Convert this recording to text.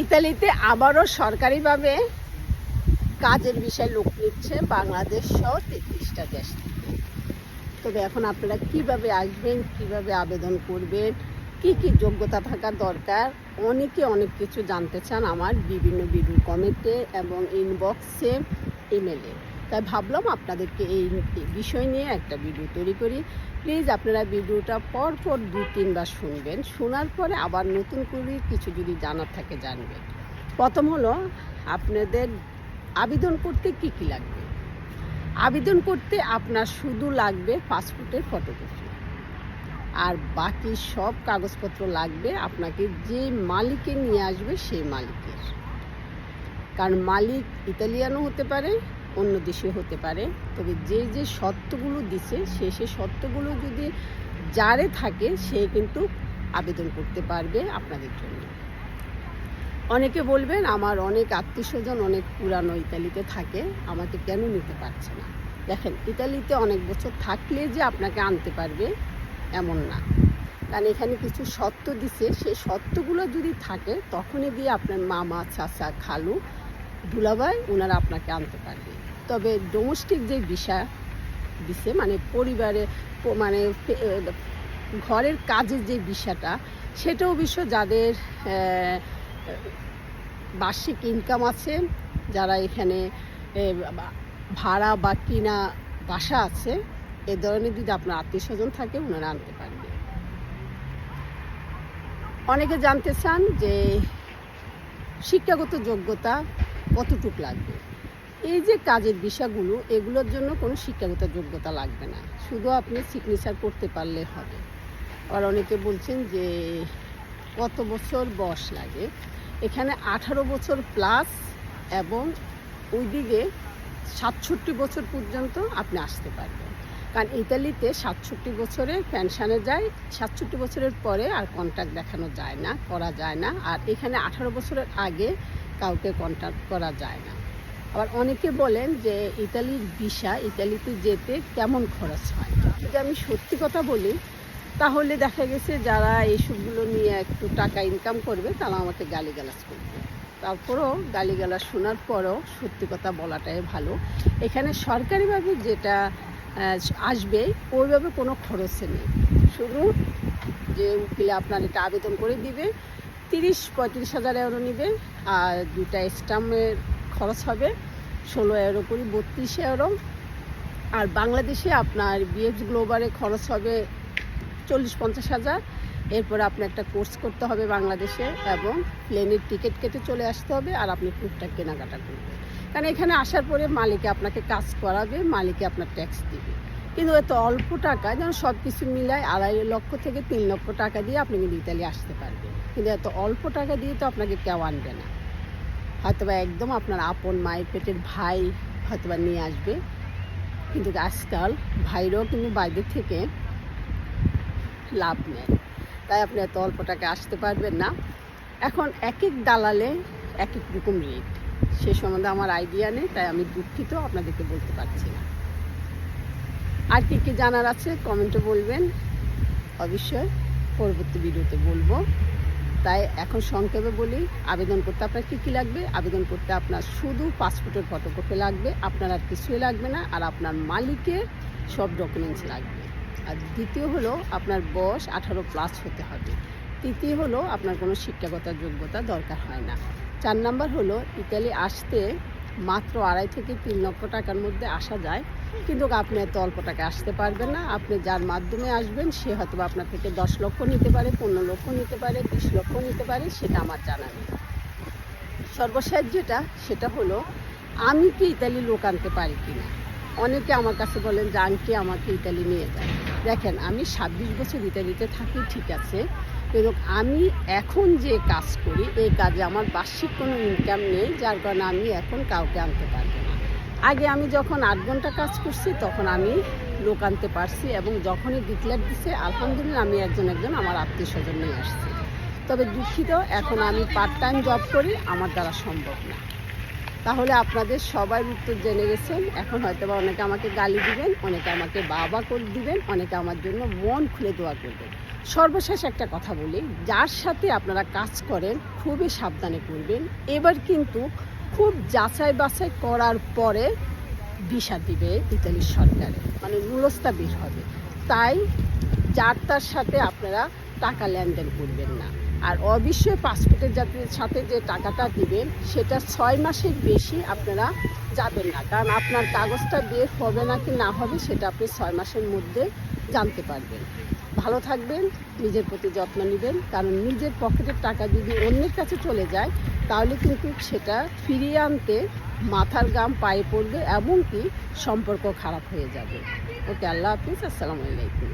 ইতালিতে আবারও সরকারিভাবে কাজের বিষয়ে লোক নিচ্ছে বাংলাদেশ সহ তেত্রিশটা দেশ তবে এখন আপনারা কীভাবে আসবেন, কীভাবে আবেদন করবেন, কি কি যোগ্যতা থাকা দরকার, অনেকে অনেক কিছু জানতে চান আমার বিভিন্ন ভিডিও কমেন্টে এবং ইনবক্সে ইমেলে তাই ভাবলাম আপনাদেরকে এই বিষয় নিয়ে একটা ভিডিও তৈরি করি। প্লিজ আপনারা ভিডিওটা পর পর দু, তিনবার শুনবেন। শোনার পরে আবার নতুন করে কিছু যদি জানার থাকে জানবেন। প্রথম হলো, আপনাদের আবেদন করতে কি কি লাগবে? আবেদন করতে আপনার শুধু লাগবে পাসপোর্টের ফটোকপি আর বাকি সব কাগজপত্র লাগবে আপনাকে যে মালিকে নিয়ে আসবে সেই মালিকের। কারণ মালিক ইতালিয়ানও হতে পারে অন্য দেশে হতে পারে। তবে যে যে সত্যগুলো দিছে, সে সে সত্যগুলো যদি যারে থাকে, সে কিন্তু আবেদন করতে পারবে আপনাদের জন্য। অনেকে বলবেন, আমার অনেক আত্মীয় স্বজন অনেক পুরানো ইতালিতে থাকে, আমাকে কেন নিতে পারছে না? দেখেন, ইতালিতে অনেক বছর থাকলে যে আপনাকে আনতে পারবে, এমন না। কারণ এখানে কিছু সত্য দিছে সেই সত্যগুলো যদি থাকে, তখনই দিয়ে আপনার মামা, চাচা, খালু, দুলাভাই ওনারা আপনাকে আনতে পারবে। তবে ডোমেস্টিক যে বিষয় দিছে মানে পরিবারে মানে ঘরের কাজের যে বিষয়টা সেটা অবশ্য যাদের বার্ষিক ইনকাম আছে, যারা এখানে ভাড়া বা কিনা বাসা আছে, এ ধরনের যদি আপনার আত্মীয় স্বজন থাকে, ওনারা আনতে পারবে। অনেকে জানতে চান যে শিক্ষাগত যোগ্যতা কতটুক লাগবে? এই যে কাজের বিষয়গুলো, এগুলোর জন্য কোনো শিক্ষাগত যোগ্যতা লাগবে না। শুধু আপনি সিগনেচার করতে পারলে হবে। আবার অনেকে বলছেন যে, কত বছর বয়স লাগে? এখানে আঠারো বছর প্লাস এবং ওইদিকে সাতষট্টি বছর পর্যন্ত আপনি আসতে পারবেন। কারণ ইতালিতে সাতষট্টি বছরে পেনশনে যায়, সাতষট্টি বছরের পরে আর কন্ট্যাক্ট দেখানো যায় না, করা যায় না। আর এখানে আঠারো বছরের আগে কাউকে কন্ট্যাক্ট করা যায় না। আবার অনেকে বলেন যে ইতালির ভিসা, ইতালিতে যেতে কেমন খরচ হয়? যদি আমি সত্যি কথা বলি, তাহলে দেখা গেছে যারা এইসবগুলো নিয়ে একটু টাকা ইনকাম করবে, তারা আমাকে গালিগালাজ করবে। তারপরও গালিগালাজ শোনার পরও সত্যি কথা বলাটাই ভালো। এখানে সরকারিভাবে যেটা আসবে, ওইভাবে কোনো খরচে নেই। শুধু যে উকিলে আপনার এটা আবেদন করে দিবে, তিরিশ পঁয়ত্রিশ হাজার এউরো নেবে, আর দুটা স্টাম্পের খরচ হবে ষোলো এউরো করে বত্রিশ এউরো আর বাংলাদেশে আপনার বিএফ গ্লোবারে খরচ হবে চল্লিশ পঞ্চাশ হাজার। এরপরে আপনি একটা কোর্স করতে হবে বাংলাদেশে এবং প্লেনের টিকিট কেটে চলে আসতে হবে আর আপনি টুকটাক কেনাকাটা করবেন। কারণ এখানে আসার পরে মালিকে আপনাকে কাজ করাবে, মালিকে আপনার ট্যাক্স দিবে। কিন্তু এত অল্প টাকা যেন সব কিছু মিলায় আড়াই লক্ষ থেকে তিন লক্ষ টাকা দিয়ে আপনি কিন্তু ইতালি আসতে পারবেন। কিন্তু এত অল্প টাকা দিয়ে তো আপনাকে কেউ আনবে না। হয়তোবা একদম আপনার আপন মায়ের পেটের ভাই হয়তোবা নিয়ে আসবে। কিন্তু আজকাল ভাইরাও কিন্তু বাইরে থেকে লাভ নেয়। তাই আপনি এত অল্প টাকা আসতে পারবেন না। এখন এক এক দালালে এক এক রকম রেট সে সম্বন্ধে আমার আইডিয়া নেই, তাই আমি দুঃখিত, আপনাদেরকে বলতে পারছি না। আর কি কি জানার আছে কমেন্টে বলবেন। অবশ্যই পরবর্তী ভিডিওতে বলব। তাই এখন সংক্ষেপে বলি, আবেদন করতে আপনার কী কী লাগবে? আবেদন করতে আপনার শুধু পাসপোর্টের ফটোকপি লাগবে, আপনার আর কিছুই লাগবে না, আর আপনার মালিকের সব ডকুমেন্টস লাগবে। আর দ্বিতীয় হলো আপনার বয়স আঠারো প্লাস হতে হবে। তৃতীয় হলো আপনার কোনো শিক্ষাগত যোগ্যতা দরকার হয় না। চার নাম্বার হলো ইতালি আসতে মাত্র আড়াই থেকে তিন লক্ষ টাকার মধ্যে আসা যায়। কিন্তু আপনি এত অল্প টাকা আসতে পারবেন না। আপনি যার মাধ্যমে আসবেন, সে হয়তো আপনার থেকে দশ লক্ষ নিতে পারে, পনেরো লক্ষ নিতে পারে বিশ লক্ষ নিতে পারে, সেটা আমার জানা নেই। সর্বশেষ যেটা, সেটা হলো, আমি কি ইতালি লোক আনতে পারি কি না অনেকে আমার কাছে বলেন যে, আন্টি, আমাকে ইতালি নিয়ে যায় দেখেন, আমি ছাব্বিশ বছর ইতালিতে থাকি, ঠিক আছে। কিন্তু আমি এখন যে কাজ করি, এই কাজে আমার বার্ষিক কোনো ইনকাম নেই, যার কারণে আমি এখন কাউকে আনতে পারব না। আগে আমি যখন আট ঘণ্টা কাজ করছি, তখন আমি লোক আনতে পারছি এবং যখনই ডিক্লেয়ার দিছে, আলহামদুলিল্লাহ আমি একজন একজন আমার আত্মীয় স্বজন নিয়ে আসছি। তবে দুঃখিত, এখন আমি পার্ট টাইম জব করি, আমার দ্বারা সম্ভব না। তাহলে আপনাদের সবাই উত্তর জেনে গেছেন, এখন হয়তো বা অনেকে আমাকে গালি দিবেন, অনেকে আমাকে বাবা করে দিবেন, অনেকে আমার জন্য মন খুলে দোয়া করবেন। সর্বশেষ একটা কথা বলি, যার সাথে আপনারা কাজ করেন, খুবই সাবধানে করবেন। এবার কিন্তু খুব যাচাই বাছাই করার পরে ভিসা দিবে ইতালির সরকারে মানে মূলস্থা বের হবে। তাই যার তার সাথে আপনারা টাকা লেনদেন করবেন না। আর অবশ্যই পাসপোর্টের যাতে সাথে যে টাকাটা দিবেন, সেটা ছয় মাসের বেশি আপনারা যাবেন না। কারণ আপনার কাগজটা বের হবে না কি না হবে, সেটা আপনি ছয় মাসের মধ্যে জানতে পারবেন। ভালো থাকবেন, নিজের প্রতি যত্ন নেবেন, কারণ নিজের পকেটের টাকা যদি অন্যের কাছে চলে যায়, তাহলে কিন্তু সেটা ফিরিয়ে আনতে মাথার গাম পায়ে পড়বে, এমনকি সম্পর্ক খারাপ হয়ে যাবে। ওকে, আল্লাহ হাফিজ, আসসালামু আলাইকুম।